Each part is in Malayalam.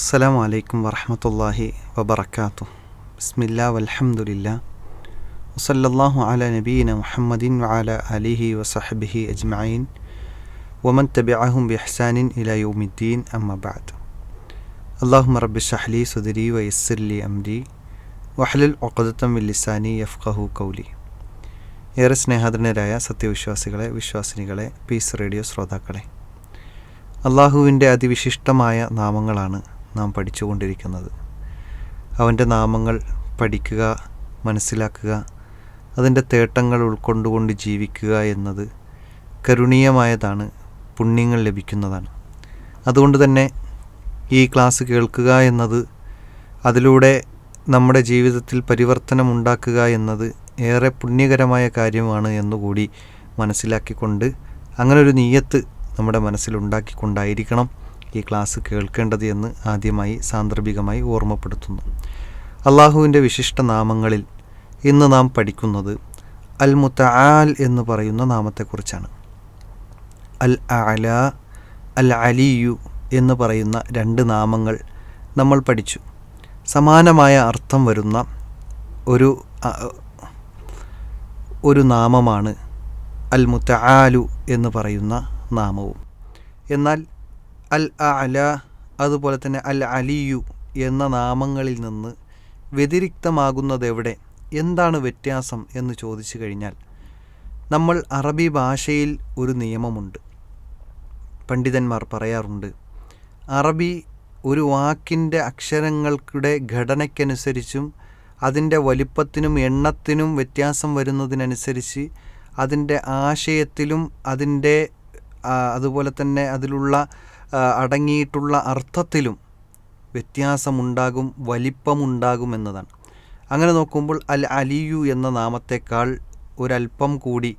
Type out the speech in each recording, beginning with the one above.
അസ്സലാമു വലൈക്കും വറഹമത്തല്ലാഹി വബർക്കാത്തു ബിസ്മില്ല വലഹമുല്ല വസല്ലല്ലാഹു അല നബീന മുഹമ്മദിൻ വഅല അലിഹി വസഹബിഹി അജ്മഈൻ. വമൻ തബിഅഹും ബിഹ്സാനിൻ ഇലാ യൗമിദ്ദീൻ അള്ളാഹു റബ്ബി ഷഹ്ലി സുദരി വയസ്സിർ ലി അംരി. വഹ്ലുൽ ഒക്കദത്തം വില്ലിസാനി ലിസാനി യഫ്ഖഹു കൗലി ഏറെ സ്നേഹാദരനരായ സത്യവിശ്വാസികളെ വിശ്വാസിനികളെ പീസ് റേഡിയോ ശ്രോതാക്കളെ. അള്ളാഹുവിന്റെ അതിവിശിഷ്ടമായ നാമങ്ങളാണ് നാം പഠിച്ചുകൊണ്ടിരിക്കുന്നത്. അവന്റെ നാമങ്ങൾ പഠിക്കുക മനസ്സിലാക്കുക അതിന്റെ തേട്ടങ്ങൾ ഉൾക്കൊണ്ടുകൊണ്ട് ജീവിക്കുക എന്നത് കരുണീയമായതാണ് പുണ്യങ്ങൾ ലഭിക്കുന്നതാണ്. അതുകൊണ്ട് തന്നെ ഈ ക്ലാസ് കേൾക്കുക എന്നത് അതിലൂടെ നമ്മുടെ ജീവിതത്തിൽ പരിവർത്തനം ഉണ്ടാക്കുക എന്നത് ഏറെ പുണ്യകരമായ കാര്യമാണ് എന്നുകൂടി മനസ്സിലാക്കിക്കൊണ്ട് അങ്ങനൊരു നീയത്ത് നമ്മുടെ മനസ്സിലുണ്ടാക്കിക്കൊണ്ടായിരിക്കണം. ഈ ക്ലാസ് കേൾക്കേണ്ടത് എന്ന് ആദ്യമായി സാന്ദർഭികമായി ഓർമ്മപ്പെടുത്തുന്നു. അള്ളാഹുവിന്റെ വിശിഷ്ട നാമങ്ങളിൽ ഇന്ന് നാം പഠിക്കുന്നത് അൽ മുത്തആൽ എന്ന് പറയുന്ന നാമത്തെക്കുറിച്ചാണ്. അൽ അല അൽ അലിയു എന്ന് പറയുന്ന രണ്ട് നാമങ്ങൾ നമ്മൾ പഠിച്ചു. സമാനമായ അർത്ഥം വരുന്ന ഒരു ഒരു നാമമാണ് അൽ മുത്തആലു എന്ന് പറയുന്ന നാമവും. എന്നാൽ അൽ അല അതുപോലെ തന്നെ അൽ അലിയു എന്ന നാമങ്ങളിൽ നിന്ന് വ്യതിരിക്തമാകുന്നത് എവിടെ എന്താണ് വ്യത്യാസം എന്ന് ചോദിച്ചു കഴിഞ്ഞാൽ നമ്മൾ അറബി ഭാഷയിൽ ഒരു നിയമമുണ്ട്. പണ്ഡിതന്മാർ പറയാറുണ്ട് അറബി ഒരു വാക്കിന്റെ അക്ഷരങ്ങൾക്കുടെ ഘടനയ്ക്കനുസരിച്ചും അതിന്റെ വലിപ്പത്തിനും എണ്ണത്തിനും വ്യത്യാസം വരുന്നതിനനുസരിച്ച് അതിന്റെ ആശയത്തിലും അതിന്റെ അതുപോലെ തന്നെ അതിലുള്ള അടങ്ങിയിട്ടുള്ള അർത്ഥത്തിലും വ്യത്യാസമുണ്ടാകും വലിപ്പമുണ്ടാകും എന്നതാണ് അങ്ങനെ നോക്കുമ്പോൾ അൽ അലിയു എന്ന നാമത്തേക്കാൾ ഒരല്പം കൂടി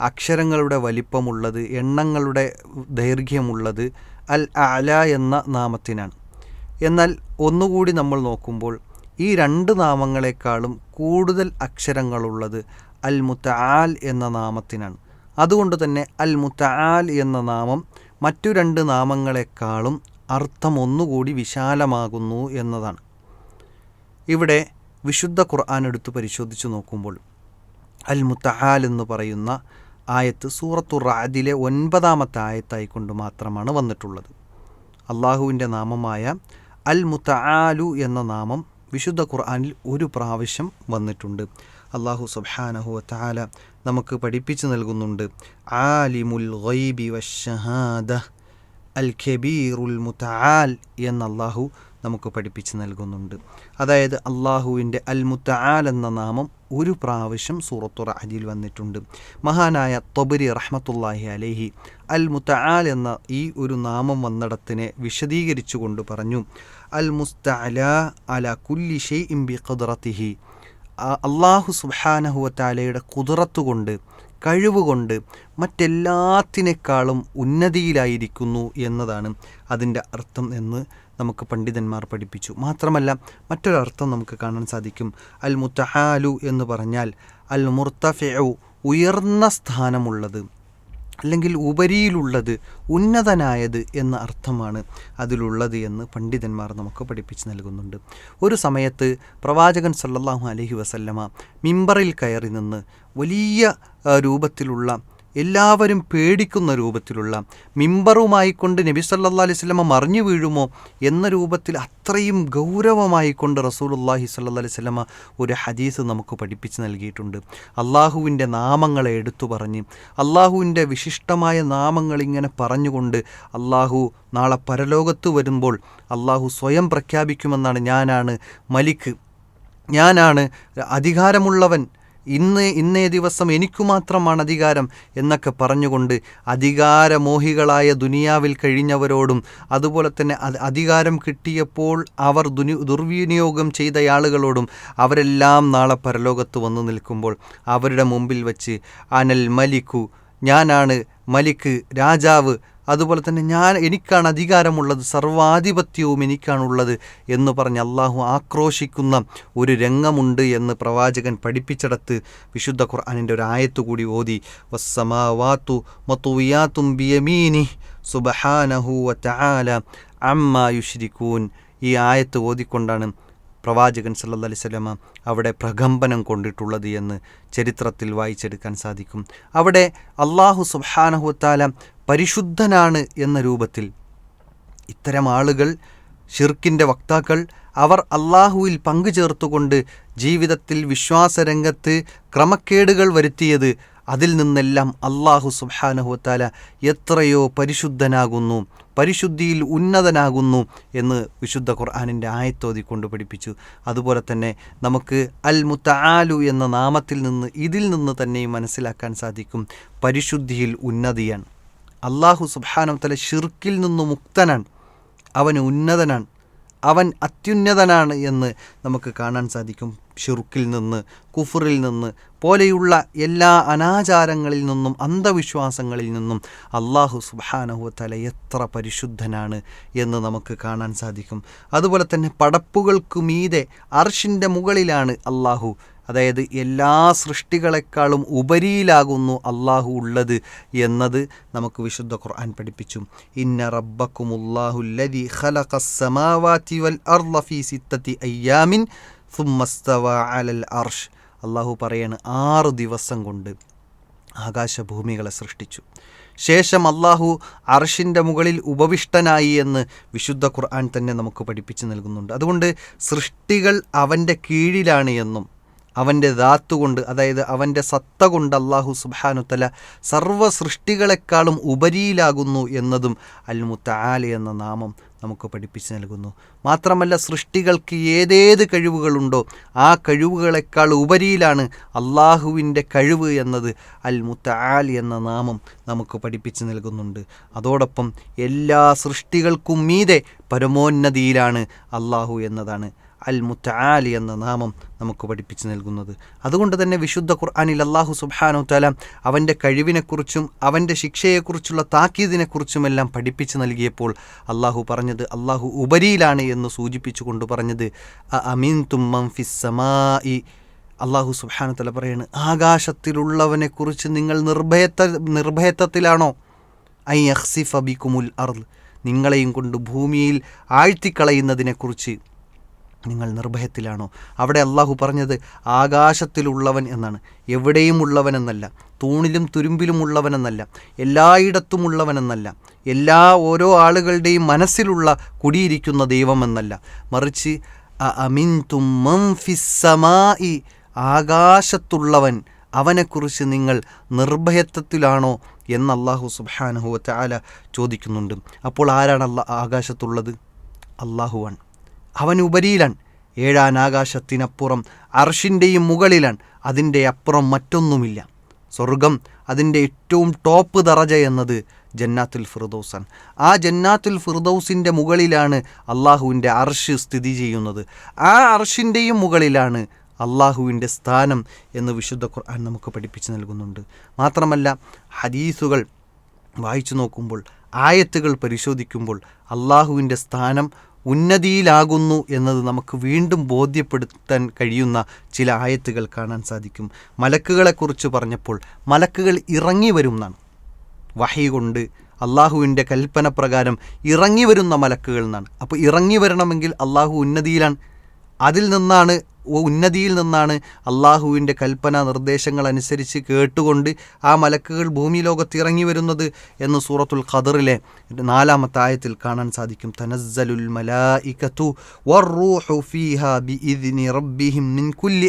അക്ഷരങ്ങളുടെ വലിപ്പമുള്ളത് എണ്ണങ്ങളുടെ ദൈർഘ്യമുള്ളത് അൽ അല എന്ന നാമത്തിനാണ്. എന്നാൽ ഒന്നുകൂടി നമ്മൾ നോക്കുമ്പോൾ ഈ രണ്ട് നാമങ്ങളെക്കാളും കൂടുതൽ അക്ഷരങ്ങളുള്ളത് അൽ മുത്തആൽ എന്ന നാമത്തിനാണ്. അതുകൊണ്ട് തന്നെ അൽ മുത്തആൽ എന്ന നാമം മറ്റു രണ്ട് നാമങ്ങളെക്കാളും അർത്ഥം ഒന്നുകൂടി വിശാലമാകുന്നു എന്നതാണ്. ഇവിടെ വിശുദ്ധ ഖുർആൻ എടുത്ത് പരിശോധിച്ച് നോക്കുമ്പോൾ അൽ മുത്തഹാൽ എന്ന് പറയുന്ന ആയത്ത് സൂറത്തു റാദിലെ ഒൻപതാമത്തെ ആയത്തായിക്കൊണ്ട് മാത്രമാണ് വന്നിട്ടുള്ളത്. അള്ളാഹുവിന്റെ നാമമായ അൽ മുത്തആലു എന്ന നാമം വിശുദ്ധ ഖുർആാനിൽ ഒരു പ്രാവശ്യം വന്നിട്ടുണ്ട്. അള്ളാഹു സുബാനഹു താല നമുക്ക് പഠിപ്പിച്ചു നൽകുന്നുണ്ട്. ആലിമുൽ ഗൈബി വഷഹാദ അൽ ഖബീറുൽ മുത്താൽ എന്ന അള്ളാഹു നമുക്ക് പഠിപ്പിച്ച് നൽകുന്നുണ്ട്. അതായത് അള്ളാഹുവിന്റെ അൽ മുത്താൽ എന്ന നാമം ഒരു പ്രാവശ്യം സൂറത്തു റഹദിൽ വന്നിട്ടുണ്ട്. മഹാനായ തൊബരി റഹ്മത്തുല്ലാഹി അലഹി അൽ മുത്താൽ എന്ന ഈ ഒരു നാമം വന്നിടത്തിനെ വിശദീകരിച്ചുകൊണ്ട് പറഞ്ഞു. അൽ മുസ്തഅല അല കുല്ലി ഷെയ് ഇംബി ഖദ്റത്തിഹി അള്ളാഹു സുബാനഹുവത്താലയുടെ കുതിറത്ത് കൊണ്ട് കഴിവുകൊണ്ട് മറ്റെല്ലാത്തിനേക്കാളും ഉന്നതിയിലായിരിക്കുന്നു എന്നതാണ് അതിന്റെ അർത്ഥം എന്ന് നമുക്ക് പണ്ഡിതന്മാർ പഠിപ്പിച്ചു. മാത്രമല്ല മറ്റൊരർത്ഥം നമുക്ക് കാണാൻ സാധിക്കും. അൽ മുത്തഹാലു എന്ന് പറഞ്ഞാൽ അൽ മുർത്തഫെഉ ഉയർന്ന സ്ഥാനമുള്ളത്. അല്ലെങ്കിൽ ഉപരിയിലുള്ളത് ഉന്നതനായത് എന്ന അർത്ഥമാണ് അതിലുള്ളത് എന്ന് പണ്ഡിതന്മാർ നമുക്ക് പഠിപ്പിച്ച് നൽകുന്നുണ്ട്. ഒരു സമയത്ത് പ്രവാചകൻ സല്ലാഹു അലഹി വസല്ലമ മിമ്പറിൽ കയറി നിന്ന് വലിയ രൂപത്തിലുള്ള എല്ലാവരും പേടിക്കുന്ന രൂപത്തിലുള്ള മിമ്പറുമായി കൊണ്ട് നബി സല്ലാ അലൈഹി സ്വലമ മറിഞ്ഞു വീഴുമോ എന്ന രൂപത്തിൽ അത്രയും ഗൗരവമായി കൊണ്ട് റസൂലുല്ലാഹി സല്ലാ അലൈഹി സ്വലമ ഒരു ഹദീസ് നമുക്ക് പഠിപ്പിച്ച് നൽകിയിട്ടുണ്ട്. അള്ളാഹുവിന്റെ നാമങ്ങളെ എടുത്തു പറഞ്ഞ് അള്ളാഹുവിന്റെ വിശിഷ്ടമായ നാമങ്ങൾ ഇങ്ങനെ പറഞ്ഞുകൊണ്ട് അള്ളാഹു നാളെ പരലോകത്ത് വരുമ്പോൾ അള്ളാഹു സ്വയം പ്രഖ്യാപിക്കുമെന്നാണ് ഞാനാണ് മലിക്ക് ഞാനാണ് അധികാരമുള്ളവൻ ഇന്ന് ഇന്നേ ദിവസം എനിക്കു മാത്രമാണ് അധികാരം എന്നൊക്കെ പറഞ്ഞുകൊണ്ട് അധികാരമോഹികളായ ദുനിയാവിൽ കഴിഞ്ഞവരോടും അതുപോലെ തന്നെ അധികാരം കിട്ടിയപ്പോൾ അവർ ദുനി ദുർവിനിയോഗം ചെയ്ത ആളുകളോടും അവരെല്ലാം നാളെ പരലോകത്ത് വന്നു നിൽക്കുമ്പോൾ അവരുടെ മുമ്പിൽ വച്ച് അനൽ മലിക്കു ഞാനാണ് മലിക്ക് രാജാവ് അതുപോലെ തന്നെ ഞാൻ എനിക്കാണ് അധികാരമുള്ളത് സർവാധിപത്യവും എനിക്കാണുള്ളത് എന്ന് പറഞ്ഞ് അള്ളാഹു ആക്രോശിക്കുന്ന ഒരു രംഗമുണ്ട് എന്ന് പ്രവാചകൻ പഠിപ്പിച്ചിടത്ത് വിശുദ്ധ ഖുർആാനിന്റെ ഒരു ആയത്തു കൂടി ഓതി വസ്സമാവാത്തു മത്തുവിയാത്തും ബിയമീനി സുബഹാനഹു വ അമ്മ ഈ ആയത്ത് ഓതിക്കൊണ്ടാണ് പ്രവാചകൻ സല്ലു അലൈഹി വസല്ലമ അവിടെ പ്രകമ്പനം കൊണ്ടിട്ടുള്ളത് എന്ന് ചരിത്രത്തിൽ വായിച്ചെടുക്കാൻ സാധിക്കും. അവിടെ അള്ളാഹു സുബ്ഹാനഹുത്താല പരിശുദ്ധനാണ് എന്ന രൂപത്തിൽ ഇത്തരം ആളുകൾ ഷിർക്കിന്റെ വക്താക്കൾ അവർ അള്ളാഹുവിൽ പങ്കുചേർത്തുകൊണ്ട് ജീവിതത്തിൽ വിശ്വാസരംഗത്ത് ക്രമക്കേടുകൾ വരുത്തിയത് അതിൽ നിന്നെല്ലാം അള്ളാഹു സുബാനഹുത്താല എത്രയോ പരിശുദ്ധനാകുന്നു പരിശുദ്ധിയിൽ ഉന്നതനാകുന്നു എന്ന് വിശുദ്ധ ഖുർആാനിന്റെ ആയത്തോതി കൊണ്ട് പഠിപ്പിച്ചു. അതുപോലെ തന്നെ നമുക്ക് അൽ മുത്താലു എന്ന നാമത്തിൽ നിന്ന് ഇതിൽ നിന്ന് തന്നെയും മനസ്സിലാക്കാൻ സാധിക്കും പരിശുദ്ധിയിൽ ഉന്നതിയാണ്. അള്ളാഹു സുബ്ഹാനഹുത്തല ഷിർക്കിൽ നിന്നും മുക്തനാണ്. അവൻ ഉന്നതനാണ്. അവൻ അത്യുന്നതനാണ് എന്ന് നമുക്ക് കാണാൻ സാധിക്കും. ഷിർക്കിൽ നിന്ന് കുഫറിൽ നിന്ന് പോലെയുള്ള എല്ലാ അനാചാരങ്ങളിൽ നിന്നും അന്ധവിശ്വാസങ്ങളിൽ നിന്നും അള്ളാഹു സുബാനഹുത്തല എത്ര പരിശുദ്ധനാണ് എന്ന് നമുക്ക് കാണാൻ സാധിക്കും. അതുപോലെ തന്നെ പടപ്പുകൾക്കു മീതെ അർഷിന്റെ മുകളിലാണ് അള്ളാഹു അതായത് എല്ലാ സൃഷ്ടികളെക്കാളും ഉപരിയിലാകുന്നു അള്ളാഹു ഉള്ളത് എന്നത് നമുക്ക് വിശുദ്ധ ഖുർആൻ പഠിപ്പിച്ചു. ഇന്ന റബ്ബക്കുമുല്ലാഹുല്ലതി അള്ളാഹു പറയാണ് ആറ് ദിവസം കൊണ്ട് ആകാശഭൂമികളെ സൃഷ്ടിച്ചു. ശേഷം അള്ളാഹു അർഷിന്റെ മുകളിൽ ഉപവിഷ്ടനായി എന്ന് വിശുദ്ധ ഖുർആൻ തന്നെ നമുക്ക് പഠിപ്പിച്ചു നൽകുന്നുണ്ട്. അതുകൊണ്ട് സൃഷ്ടികൾ അവന്റെ കീഴിലാണ് എന്നും അവന്റെ ധാത്തുകൊണ്ട് അതായത് അവന്റെ സത്ത കൊണ്ട് അള്ളാഹു സുബാനുത്തല സർവ സൃഷ്ടികളെക്കാളും ഉപരിയിലാകുന്നു എന്നതും അൽ ആലി എന്ന നാമം നമുക്ക് പഠിപ്പിച്ചു നൽകുന്നു. മാത്രമല്ല സൃഷ്ടികൾക്ക് ഏതേത് കഴിവുകളുണ്ടോ ആ കഴിവുകളെക്കാൾ ഉപരിയിലാണ് അള്ളാഹുവിന്റെ കഴിവ് എന്നത് അൽ മുത്താൽ എന്ന നാമം നമുക്ക് പഠിപ്പിച്ചു നൽകുന്നുണ്ട്. അതോടൊപ്പം എല്ലാ സൃഷ്ടികൾക്കും മീതെ പരമോന്നതിയിലാണ് അള്ളാഹു എന്നതാണ്. അൽ മുത്താലി എന്ന നാമം നമുക്ക് പഠിപ്പിച്ചു നൽകുന്നത്. അതുകൊണ്ട് തന്നെ വിശുദ്ധ ഖുർആാനിൽ അള്ളാഹു സുബാനു താല അവന്റെ കഴിവിനെക്കുറിച്ചും അവന്റെ ശിക്ഷയെക്കുറിച്ചുള്ള താക്കീതിനെക്കുറിച്ചുമെല്ലാം പഠിപ്പിച്ചു നൽകിയപ്പോൾ അള്ളാഹു പറഞ്ഞത് അള്ളാഹു ഉപരിയിലാണ് എന്ന് സൂചിപ്പിച്ചു കൊണ്ട് പറഞ്ഞത് അമീൻ തുമ്മം ഫിസ്സമായി അള്ളാഹു സുബാനു തല പറയാണ് ആകാശത്തിലുള്ളവനെക്കുറിച്ച് നിങ്ങൾ നിർഭയത്ത നിർഭയത്വത്തിലാണോ? ഐ അഹ്സിഫ് അബിക്കുമുൽ അർദ് നിങ്ങളെയും കൊണ്ട് ഭൂമിയിൽ ആഴ്ത്തിക്കളയുന്നതിനെക്കുറിച്ച് നിങ്ങൾ നിർഭയത്തിലാണോ? അവിടെ അള്ളാഹു പറഞ്ഞത് ആകാശത്തിലുള്ളവൻ എന്നാണ്. എവിടെയും ഉള്ളവൻ എന്നല്ല. തൂണിലും തുരുമ്പിലും ഉള്ളവനെന്നല്ല എല്ലായിടത്തും ഉള്ളവനെന്നല്ല എല്ലാ ഓരോ ആളുകളുടെയും മനസ്സിലുള്ള കുടിയിരിക്കുന്ന ദൈവമെന്നല്ല. മറിച്ച് അമിൻ തുമ്മി ആകാശത്തുള്ളവൻ അവനെക്കുറിച്ച് നിങ്ങൾ നിർഭയത്വത്തിലാണോ എന്ന് അള്ളാഹു സുബാനഹുവ ആല ചോദിക്കുന്നുണ്ട്. അപ്പോൾ ആരാണ് അല്ല ആകാശത്തുള്ളത്? അള്ളാഹുവാണ് അവൻ ഉപരിയിലാണ് ഏഴാനാകാശത്തിനപ്പുറം അർഷിന്റെയും മുകളിലാണ് അതിന്റെ അപ്പുറം മറ്റൊന്നുമില്ല. സ്വർഗം അതിന്റെ ഏറ്റവും ടോപ്പ് തറജ എന്നത് ജന്നാത്തുൽ ഫിർദൗസാണ്. ആ ജന്നാത്തുൽ ഫിർദൗസിന്റെ മുകളിലാണ് അള്ളാഹുവിന്റെ അർഷ് സ്ഥിതി ചെയ്യുന്നത്. ആ അർഷിന്റെയും മുകളിലാണ് അള്ളാഹുവിന്റെ സ്ഥാനം എന്ന് വിശുദ്ധ ഖുർആൻ നമുക്ക് പഠിപ്പിച്ച് നൽകുന്നുണ്ട്. മാത്രമല്ല ഹദീസുകൾ വായിച്ചു നോക്കുമ്പോൾ ആയത്തുകൾ പരിശോധിക്കുമ്പോൾ അള്ളാഹുവിന്റെ സ്ഥാനം ഉന്നതിയിലാകുന്നു എന്നത് നമുക്ക് വീണ്ടും ബോധ്യപ്പെടുത്താൻ കഴിയുന്ന ചില ആയത്തുകൾ കാണാൻ സാധിക്കും. മലക്കുകളെക്കുറിച്ച് പറഞ്ഞപ്പോൾ മലക്കുകൾ ഇറങ്ങി വരും എന്നാണ്. വഹി കൊണ്ട് അള്ളാഹുവിന്റെ കൽപ്പന പ്രകാരം ഇറങ്ങി വരുന്ന മലക്കുകൾ എന്നാണ്. അപ്പോൾ ഇറങ്ങി വരണമെങ്കിൽ അള്ളാഹു ഉന്നതിയിലാണ്. അതിൽ നിന്നാണ് ഉന്നതിയിൽ നിന്നാണ് അള്ളാഹുവിന്റെ കൽപ്പന നിർദ്ദേശങ്ങൾ അനുസരിച്ച് കേട്ടുകൊണ്ട് ആ മലക്കുകൾ ഭൂമി ലോകത്ത് ഇറങ്ങി വരുന്നത് എന്ന് സൂറത്തുൽ ഖദറിലെ നാലാമത്തെ ആയത്തിൽ കാണാൻ സാധിക്കും. തനസ്സലുൽ മലായിക്കത്തു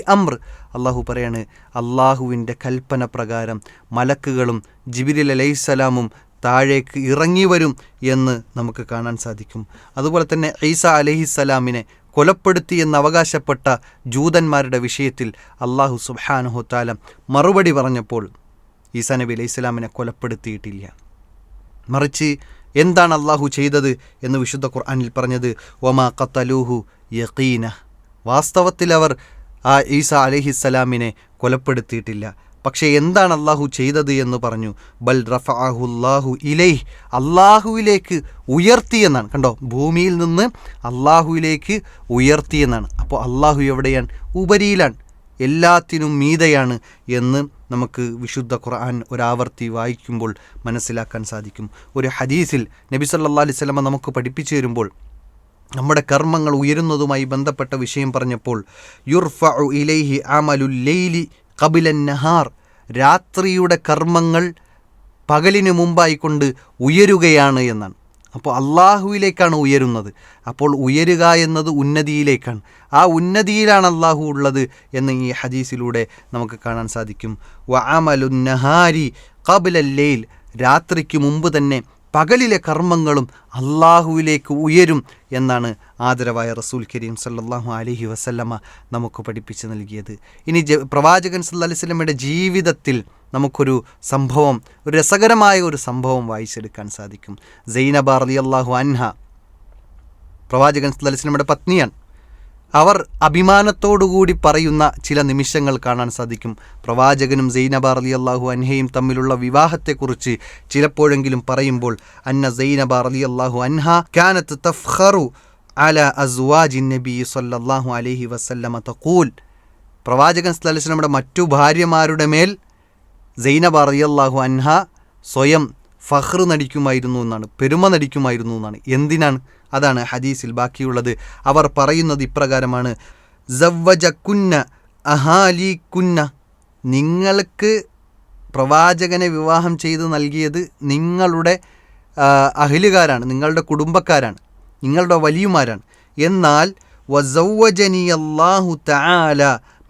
അംർ. അള്ളാഹു പറയാണ് അള്ളാഹുവിന്റെ കൽപ്പന പ്രകാരം മലക്കുകളും ജിബിരിൽ അലൈഹിസ്സലാമും താഴേക്ക് ഇറങ്ങി വരും എന്ന് നമുക്ക് കാണാൻ സാധിക്കും. അതുപോലെ തന്നെ ഈസ അലഹിസ്സലാമിനെ കൊലപ്പെടുത്തി എന്ന് അവകാശപ്പെട്ട ജൂതന്മാരുടെ വിഷയത്തിൽ അള്ളാഹു സുബാനുഹുത്താലം മറുപടി പറഞ്ഞപ്പോൾ ഈസാ നബി അലൈഹി സ്വലാമിനെ കൊലപ്പെടുത്തിയിട്ടില്ല. മറിച്ച് എന്താണ് അള്ളാഹു ചെയ്തത് എന്ന് വിശുദ്ധ ഖുർആാനിൽ പറഞ്ഞത് ഒമാ കത്തലൂഹു യക്കീന വാസ്തവത്തിൽ അവർ ആ ഈസ അലഹിസ്സലാമിനെ കൊലപ്പെടുത്തിയിട്ടില്ല. പക്ഷേ എന്താണ് അള്ളാഹു ചെയ്തത് എന്ന് പറഞ്ഞു. ബൽ റഫാഹുല്ലാഹു ഇലൈഹ്. അള്ളാഹുവിലേക്ക് ഉയർത്തിയെന്നാണ് കണ്ടോ? ഭൂമിയിൽ നിന്ന് അള്ളാഹുവിലേക്ക് ഉയർത്തിയെന്നാണ് അപ്പോൾ അള്ളാഹു എവിടെയാണ്? ഉപരിയിലാണ്. എല്ലാത്തിനും മീതയാണ് എന്ന് നമുക്ക് വിശുദ്ധ ഖുർആൻ ഒരാവർത്തി വായിക്കുമ്പോൾ മനസ്സിലാക്കാൻ സാധിക്കും. ഒരു ഹദീസിൽ നബി സല്ലാ അലൈഹി സ്വലമ നമുക്ക് പഠിപ്പിച്ചു തരുമ്പോൾ നമ്മുടെ കർമ്മങ്ങൾ ഉയരുന്നതുമായി ബന്ധപ്പെട്ട വിഷയം പറഞ്ഞപ്പോൾ യുർഫഉ ഇലൈഹി അമലുൽ ലൈലി കബിലൻ നഹാർ രാത്രിയുടെ കർമ്മങ്ങൾ പകലിന് മുമ്പായിക്കൊണ്ട് ഉയരുകയാണ് എന്നാണ്. അപ്പോൾ അള്ളാഹുവിലേക്കാണ് ഉയരുന്നത്. അപ്പോൾ ഉയരുക എന്നത് ഉന്നതിയിലേക്കാണ്. ആ ഉന്നതിയിലാണ് അള്ളാഹു ഉള്ളത് എന്ന് ഈ ഹദീസിലൂടെ നമുക്ക് കാണാൻ സാധിക്കും. വഅമലുന്നഹാരി കബിലല്ലയിൽ രാത്രിക്ക് മുമ്പ് തന്നെ പകലിലെ കർമ്മങ്ങളും അള്ളാഹുവിലേക്ക് ഉയരും എന്നാണ് ആദരവായ റസൂൽ കരീം സല്ലാഹു അലഹി വസല്ലമ്മ നമുക്ക് പഠിപ്പിച്ച് നൽകിയത്. ഇനി പ്രവാചകൻ സല്ലാ അലൈഹി വസല്ലമയുടെ ജീവിതത്തിൽ നമുക്കൊരു സംഭവം ഒരു രസകരമായ ഒരു സംഭവം വായിച്ചെടുക്കാൻ സാധിക്കും. സൈനബ അള്ളാഹു അൻഹ പ്രവാചകൻ സല്ലാ അലൈഹി വസല്ലമയുടെ പത്നിയാണ്. അവർ അഭിമാനത്തോടുകൂടി പറയുന്ന ചില നിമിഷങ്ങൾ കാണാൻ സാധിക്കും. പ്രവാചകനും സൈനബ അലി അള്ളാഹു അൻഹയും തമ്മിലുള്ള വിവാഹത്തെക്കുറിച്ച് ചിലപ്പോഴെങ്കിലും പറയുമ്പോൾ അന്ന സൈനബ അലി അള്ളാഹു അൻഹ കാനത്ത് തഫ്ഹറു അല അസ്വാജി നബി സല്ലാഹു അലഹി വസല്ലമ തക്കൂൽ പ്രവാചകൻ നമ്മുടെ മറ്റു ഭാര്യമാരുടെ മേൽ സൈനബ റളിയല്ലാഹു അൻഹ സ്വയം ഫഹ്ർ നടിക്കുമായിരുന്നു എന്നാണ് പെരുമ നടിക്കുമായിരുന്നു എന്നാണ്. എന്തിനാണ്? അതാണ് ഹദീസിൽ ബാക്കിയുള്ളത്. അവർ പറയുന്നത് ഇപ്രകാരമാണ് കുന്ന അഹാലി കുന്ന. നിങ്ങൾക്ക് പ്രവാചകനെ വിവാഹം ചെയ്ത് നൽകിയത് നിങ്ങളുടെ അഹിലുകാരാണ് നിങ്ങളുടെ കുടുംബക്കാരാണ് നിങ്ങളുടെ വലിയമാരാണ്. എന്നാൽ വസൗവജനി അള്ളാഹു തആല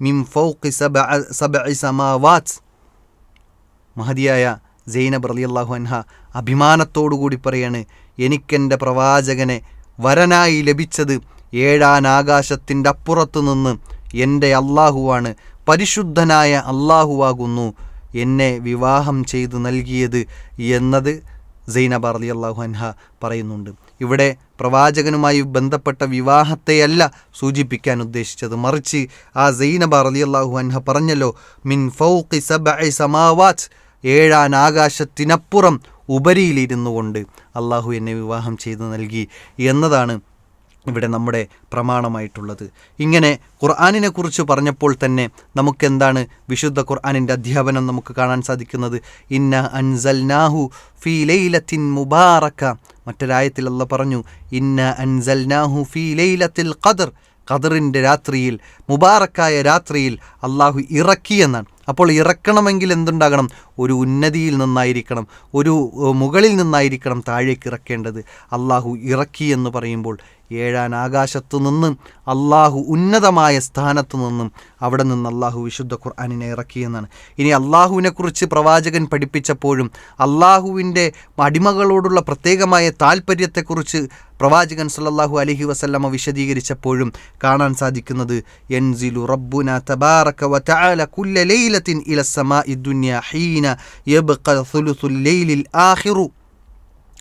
മിൻ ഫൗഖി സബഅ സബഇ സമാവാത്ത്. മഹതിയായ സൈനബ് അള്ളാഹു അൻഹ അഭിമാനത്തോടുകൂടി പറയാണ് എനിക്കെന്റെ പ്രവാചകനെ വരനായി ലഭിച്ചത് ഏഴാനാകാശത്തിന്റെ അപ്പുറത്തു നിന്ന് എന്റെ അള്ളാഹുവാണ് പരിശുദ്ധനായ അള്ളാഹുവാകുന്നു എന്നെ വിവാഹം ചെയ്തു നൽകിയത് എന്നത് സൈനബ അലി അള്ളാഹു അൻഹ പറയുന്നുണ്ട്. ഇവിടെ പ്രവാചകനുമായി ബന്ധപ്പെട്ട വിവാഹത്തെയല്ല സൂചിപ്പിക്കാൻ ഉദ്ദേശിച്ചത്. മറിച്ച് ആ സൈനബ അലി അള്ളാഹു അൻഹ പറഞ്ഞല്ലോ മിൻ ഫൗഖി സബ് സമാവാത്ത് ഏഴാൻ ആകാശത്തിനപ്പുറം ഉപരിയിലിരുന്നു കൊണ്ട് അള്ളാഹു എന്നെ വിവാഹം ചെയ്തു നൽകി എന്നതാണ് ഇവിടെ നമ്മുടെ പ്രമാണമായിട്ടുള്ളത്. ഇങ്ങനെ ഖുർആാനിനെ കുറിച്ച് പറഞ്ഞപ്പോൾ തന്നെ നമുക്കെന്താണ് വിശുദ്ധ ഖുർആാനിന്റെ അധ്യാപനം നമുക്ക് കാണാൻ സാധിക്കുന്നത്? ഇന്ന അൻസൽനാഹു ഫീ ലൈലത്തിൻ മുബാറക്ക. മറ്റൊരായത്തിൽ അല്ല പറഞ്ഞു ഇന്ന അൻസൽനാഹു ഫീ ലൈലത്തിൽ ഖദർ. ഖദറിന്റെ രാത്രിയിൽ മുബാറക്കായ രാത്രിയിൽ അള്ളാഹു ഇറക്കിയെന്നാണ്. അപ്പോൾ ഇറക്കണമെങ്കിൽ എന്തുണ്ടാകണം? ഒരു ഉന്നതിയിൽ നിന്നായിരിക്കണം ഒരു മുകളിൽ നിന്നായിരിക്കണം താഴേക്ക് ഇറക്കേണ്ടത്. അള്ളാഹു ഇറക്കി എന്ന് പറയുമ്പോൾ ഏഴാൻ ആകാശത്തു നിന്ന് അള്ളാഹു ഉന്നതമായ സ്ഥാനത്തു നിന്നും അവിടെ നിന്ന് അള്ളാഹു വിശുദ്ധ ഖുർആാനിനെ ഇറക്കിയെന്നാണ്. ഇനി അള്ളാഹുവിനെക്കുറിച്ച് പ്രവാചകൻ പഠിപ്പിച്ചപ്പോഴും അള്ളാഹുവിന്റെ അടിമകളോടുള്ള പ്രത്യേകമായ താല്പര്യത്തെക്കുറിച്ച് പ്രവാചകൻ സല്ലാഹു അലഹി വസല്ലമ വിശദീകരിച്ചപ്പോഴും കാണാൻ സാധിക്കുന്നത് എൻസിലു റബ്ബുന തബാറക വതആല കുല്ല ലൈലത്തിൻ ഇല സമാഇ ദുനിയ ഹീന യബ്ഖ സുലുസുൽ ലൈലിൽ ആഖിറു.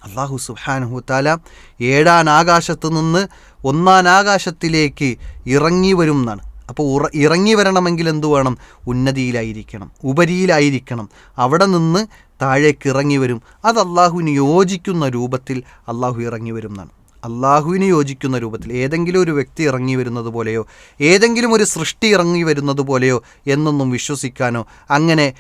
അള്ളാഹു സുബ്ഹാനഹു താല ഏഴാൻ ആകാശത്ത് നിന്ന് ഒന്നാം ആകാശത്തിലേക്ക് ഇറങ്ങി വരും എന്നാണ്. അപ്പോൾ ഉറ ഇറങ്ങി വരണമെങ്കിൽ എന്തു വേണം? ഉന്നതിയിലായിരിക്കണം ഉപരിയിലായിരിക്കണം. അവിടെ നിന്ന് താഴേക്ക് ഇറങ്ങി വരും. അത് അള്ളാഹുവിന് യോജിക്കുന്ന രൂപത്തിൽ അള്ളാഹു ഇറങ്ങി വരും എന്നാണ്. അള്ളാഹുവിന് യോജിക്കുന്ന രൂപത്തിൽ ഏതെങ്കിലും ഒരു വ്യക്തി ഇറങ്ങി വരുന്നത് പോലെയോ ഏതെങ്കിലും ഒരു സൃഷ്ടി ഇറങ്ങി വരുന്നത് പോലെയോ എന്നൊന്നും വിശ്വസിക്കാനോ അങ്ങനെ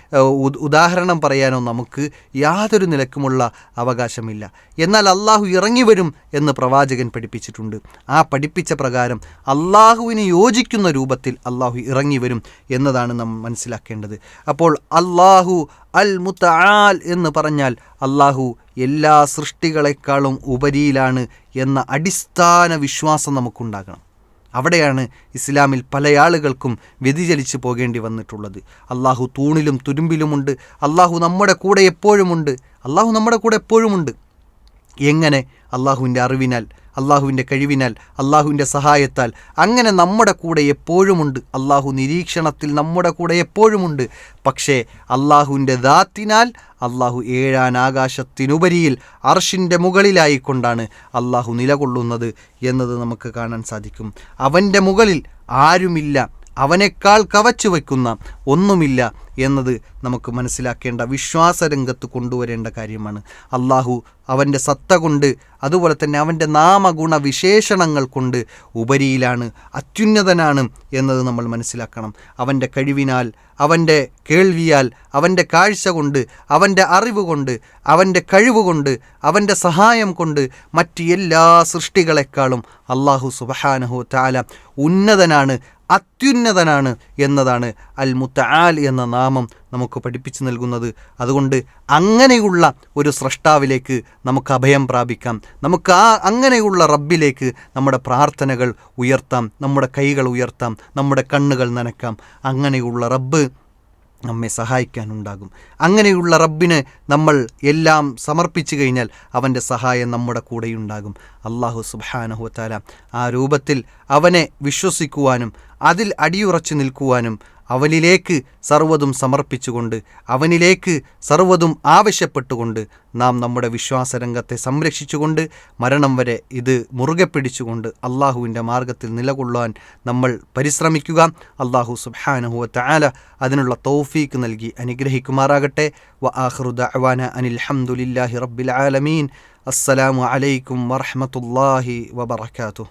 ഉദാഹരണം പറയാനോ നമുക്ക് യാതൊരു നിലക്കുമുള്ള അവകാശമില്ല. എന്നാൽ അള്ളാഹു ഇറങ്ങി വരും എന്ന് പ്രവാചകൻ പഠിപ്പിച്ചിട്ടുണ്ട്. ആ പഠിപ്പിച്ച പ്രകാരം അള്ളാഹുവിന് യോജിക്കുന്ന രൂപത്തിൽ അള്ളാഹു ഇറങ്ങി വരും എന്നതാണ് നാം മനസ്സിലാക്കേണ്ടത്. അപ്പോൾ അള്ളാഹു അൽ മുത്തആൽ എന്ന് പറഞ്ഞാൽ അള്ളാഹു എല്ലാ സൃഷ്ടികളെക്കാളും ഉപരിയിലാണ് എന്ന അടിസ്ഥാന വിശ്വാസം നമുക്കുണ്ടാകണം. അവിടെയാണ് ഇസ്ലാമിൽ പല ആളുകൾക്കും വ്യതിചലിച്ച് പോകേണ്ടി വന്നിട്ടുള്ളത്. അള്ളാഹു തൂണിലും തുരുമ്പിലുമുണ്ട്. അള്ളാഹു നമ്മുടെ കൂടെ എപ്പോഴുമുണ്ട്. അള്ളാഹു നമ്മുടെ കൂടെ എപ്പോഴുമുണ്ട്. എങ്ങനെ അള്ളാഹുവിന്റെ അറിവിനാൽ അള്ളാഹുവിന്റെ കഴിവിനാൽ അള്ളാഹുവിന്റെ സഹായത്താൽ അങ്ങനെ നമ്മുടെ കൂടെ എപ്പോഴുമുണ്ട്. അള്ളാഹു നിരീക്ഷണത്തിൽ നമ്മുടെ കൂടെ എപ്പോഴുമുണ്ട്. പക്ഷേ അള്ളാഹുവിന്റെ ദാത്തിനാൽ അള്ളാഹു ഏഴാൻ ആകാശത്തിനുപരിയിൽ അർഷിന്റെ മുകളിലായിക്കൊണ്ടാണ് അള്ളാഹു നിലകൊള്ളുന്നത് എന്നത് നമുക്ക് കാണാൻ സാധിക്കും. അവന്റെ മുകളിൽ ആരുമില്ല. അവനേക്കാൾ കവച്ചു വയ്ക്കുന്ന ഒന്നുമില്ല എന്നത് നമുക്ക് മനസ്സിലാക്കേണ്ട വിശ്വാസരംഗത്ത് കൊണ്ടുവരേണ്ട കാര്യമാണ്. അള്ളാഹു അവന്റെ സത്ത കൊണ്ട് അതുപോലെ തന്നെ അവന്റെ നാമഗുണ വിശേഷണങ്ങൾ കൊണ്ട് ഉപരിയിലാണ് അത്യുന്നതനാണ് എന്നത് നമ്മൾ മനസ്സിലാക്കണം. അവന്റെ കഴിവിനാൽ അവന്റെ കേൾവിയാൽ അവന്റെ കാഴ്ച കൊണ്ട് അവന്റെ അറിവ് കൊണ്ട് അവന്റെ കഴിവ് കൊണ്ട് അവന്റെ സഹായം കൊണ്ട് മറ്റ് എല്ലാ സൃഷ്ടികളെക്കാളും അള്ളാഹു സുബഹാനഹു താല ഉന്നതനാണ് അത്യുന്നതനാണ് എന്നതാണ് അൽ മുത്തആൽ എന്ന നാമം നമുക്ക് പഠിപ്പിച്ചു നൽകുന്നത്. അതുകൊണ്ട് അങ്ങനെയുള്ള ഒരു സ്രഷ്ടാവിലേക്ക് നമുക്ക് അഭയം പ്രാപിക്കാം. നമുക്ക് ആ അങ്ങനെയുള്ള റബ്ബിലേക്ക് നമ്മുടെ പ്രാർത്ഥനകൾ ഉയർത്താം നമ്മുടെ കൈകൾ ഉയർത്താം നമ്മുടെ കണ്ണുകൾ നനക്കാം. അങ്ങനെയുള്ള റബ്ബ് നമ്മെ സഹായിക്കാനുണ്ടാകും. അങ്ങനെയുള്ള റബ്ബിന് നമ്മൾ എല്ലാം സമർപ്പിച്ചു കഴിഞ്ഞാൽ അവന്റെ സഹായം നമ്മുടെ കൂടെയുണ്ടാകും. അള്ളാഹു സുബാനഹുത്താല ആ രൂപത്തിൽ അവനെ വിശ്വസിക്കുവാനും അതിൽ അടിയുറച്ചു നിൽക്കുവാനും അവനിലേക്ക് സർവതും സമർപ്പിച്ചുകൊണ്ട് അവനിലേക്ക് സർവതും ആവശ്യപ്പെട്ടുകൊണ്ട് നാം നമ്മുടെ വിശ്വാസരംഗത്തെ സംരക്ഷിച്ചുകൊണ്ട് മരണം വരെ ഇത് മുറുകെ പിടിച്ചുകൊണ്ട് അള്ളാഹുവിന്റെ മാർഗത്തിൽ നിലകൊള്ളുവാൻ നമ്മൾ പരിശ്രമിക്കുക. അള്ളാഹു സുബാനഹുവ താല അതിനുള്ള തൗഫീക്ക് നൽകി അനുഗ്രഹിക്കുമാറാകട്ടെ. വ ആഹ്റുദ അവാന അനിൽ ഹംദുലില്ലാഹി റബ്ബിൽ ആലമീൻ. അസ്സലാമു അലൈക്കും വറഹമത്തല്ലാഹി വബർക്കാത്തു